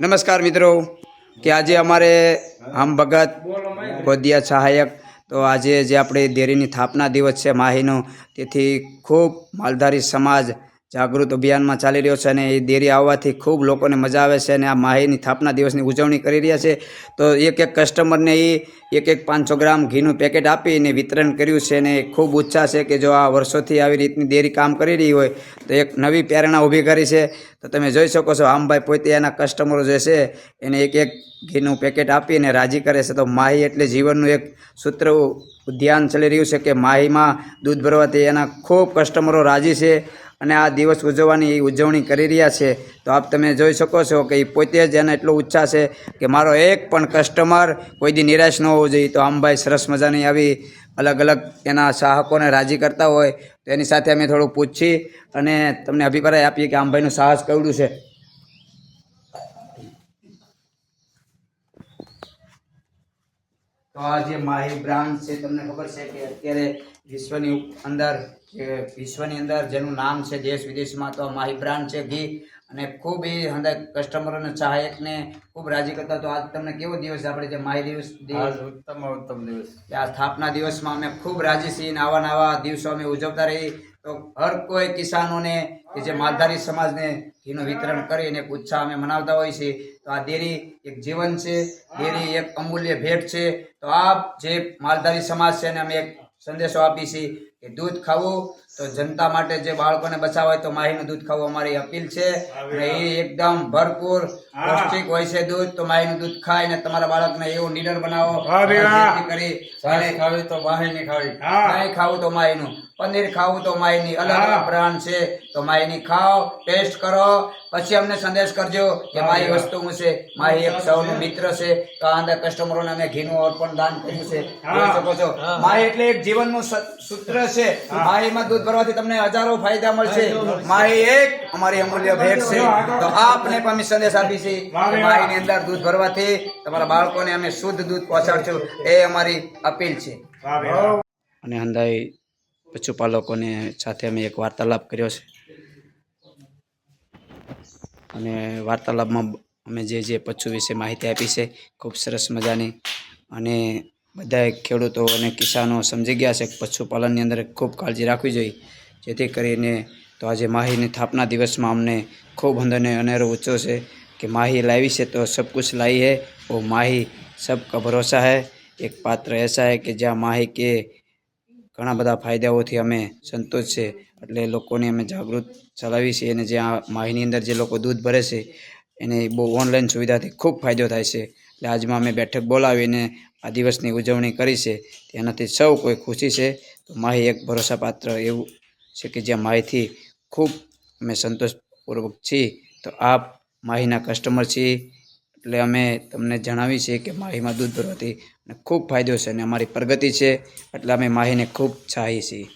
નમસ્કાર મિત્રો. કે આજે અમારે આમ ભગત ગોદિયા સહાયક, તો આજે જે આપણે દેરીની સ્થાપના દિવસ છે, માહીનો, તેથી ખૂબ માલધારી સમાજ જાગૃત અભિયાનમાં ચાલી રહ્યો છે અને એ ડેરી આવવાથી ખૂબ લોકોને મજા આવે છે અને આ માહીની સ્થાપના દિવસની ઉજવણી કરી રહ્યા છે. તો એક એક કસ્ટમરને એ એક એક પાંચસો ગ્રામ ઘીનું પેકેટ આપીને વિતરણ કર્યું છે અને ખૂબ ઉત્સાહ છે કે જો આ વર્ષોથી આવી રીતની ડેરી કામ કરી રહી હોય તો એક નવી પ્રેરણા ઊભી કરી છે. તો તમે જોઈ શકો છો આમભાઈ પોતે એના કસ્ટમરો જે છે એને એક એક ઘીનું પેકેટ આપીને રાજી કરે છે. તો માહી એટલે જીવનનું એક સૂત્ર ધ્યાન ચાલી રહ્યું છે કે માહીમાં દૂધ ભરવાથી એના ખૂબ કસ્ટમરો રાજી છે. અને આ દિવસ ઉજવવાની એ ઉજવણી કરી રહ્યા છે. તો આપ તમે જોઈ શકો છો કે એ પોતે જ એને એટલો ઉત્સાહ છે કે મારો એક પણ કસ્ટમર કોઈ દી નિરાશ ન હોવો જોઈએ. તો આમભાઈ સરસ મજાની આવી અલગ અલગ એના ચાહકોને રાજી કરતા હોય. તો એની સાથે અમે થોડું પૂછી અને તમને અભિપ્રાય આપીએ કે આમભાઈનું સાહસ કેવડું છે. તો આ જે માહી બ્રાન્ડ છે તમને ખબર છે કે અત્યારે વિશ્વની અંદર વિશ્વની અંદર જેનું નામ છે દેશ વિદેશમાં તો માહી બ્રાન્ડ છે ઘી. અને ખૂબ એ અંદર કસ્ટમરોને સહાયકને ખૂબ રાજી કરતા તો આજ તમને કેવો દિવસ આપણે જે માહી દિવસ ઉત્તમ ઉત્તમ દિવસ. આ સ્થાપના દિવસમાં અમે ખૂબ રાજી છીએ આવા નવા દિવસો અમે ઉજવતા રહી. તો હર કોઈ કિસાનોને કે જે માલધારી સમાજને ઘીનું વિતરણ કરી અને ઉત્સાહ અમે મનાવતા હોઈએ છીએ. તો આ ડેરી એક જીવન છે ડેરી એક અમૂલ્ય ભેટ છે. તો આ જે માલધારી સમાજ છે એને અમે એક સંદેશો આપી છીએ કે દૂધ ખાવું તો જનતા માટે જે બાળકોને બચાવવા હોય તો માહીનું દૂધ ખાવું અમારી અપીલ છે. અને એ એકદમ ભરપૂર પૌષ્ટિક હોય છે દૂધ તો માહીનું દૂધ ખાઈને તમારા બાળકને એવું નીડર બનાવો. કરી ખાવી તો માહીની ખાવી. નહીં ખાવું તો માહીનું. પનીર ખાવું તો માયની અલગ અલગ બ્રાન્ડ છે. તો માયની ખાઓ ટેસ્ટ કરો. પછી અમને સંદેશ કરજો કે મારી વસ્તુ હું છે. મારી એક સૌનો મિત્ર છે. તો આ અંદર કસ્ટમરોને અમે ઘીનું અર્પણ દાન કર્યું છે. જોઈ શકો છો. માય એટલે એક જીવનનું સૂત્ર છે માહીમાં દૂધ ભરવાથી તમને હજારો ફાયદા મળશે. માહી એક અમારી અમૂલ્ય ભેટ છે. તો આપને પણ અમે સંદેશ આપી છે માહીની અંદર દૂધ ભરવાથી તમારા બાળકોને અમે શુદ્ધ દૂધ પહોંચાડશું. એ અમારી અપીલ છે. અને હંદાઈ પશુપાલકોને સાથે અમે એક વાર્તાલાપ કર્યો છે. અને વાર્તાલાપમાં અમે જે જે પશુ વિશે માહિતી આપી છે ખૂબ સરસ મજાની. અને બધા ખેડૂતો અને કિસાનો સમજી ગયા છે કે પશુપાલનની અંદર ખૂબ કાળજી રાખવી જોઈએ. જેથી કરીને તો આજે માહીની સ્થાપના દિવસમાં અમને ખૂબ અંદરને અનેરો ઊંચો છે કે માહી લાવી છે તો સબ કુછ લાવી હે ઓ માહી સબ કા ભરોસા હૈ. એક પાત્ર એસા હે કે જ્યાં માહી કે ઘણા બધા ફાયદાઓથી અમે સંતોષ છે. એટલે લોકોને અમે જાગૃત ચલાવી છીએ અને જ્યાં માહીની અંદર જે લોકો દૂધ ભરે છે, એને બહુ ઓનલાઈન સુવિધાથી ખૂબ ફાયદો થાય છે. એટલે આજમાં અમે બેઠક બોલાવીને આ દિવસની ઉજવણી કરી છે. તેનાથી સૌ કોઈ ખુશી છે. તો માહી એક ભરોસાપાત્ર એવું છે કે જ્યાં માહીથી ખૂબ અમે સંતોષપૂર્વક છીએ. તો આપ માહીના કસ્ટમર છીએ. એટલે અમે તમને જણાવી છીએ કે માહીમાં દૂધ ભરવાથી ખૂબ ફાયદો છે અને અમારી પ્રગતિ છે. એટલે અમે માહીને ખૂબ ચાહીએ છીએ.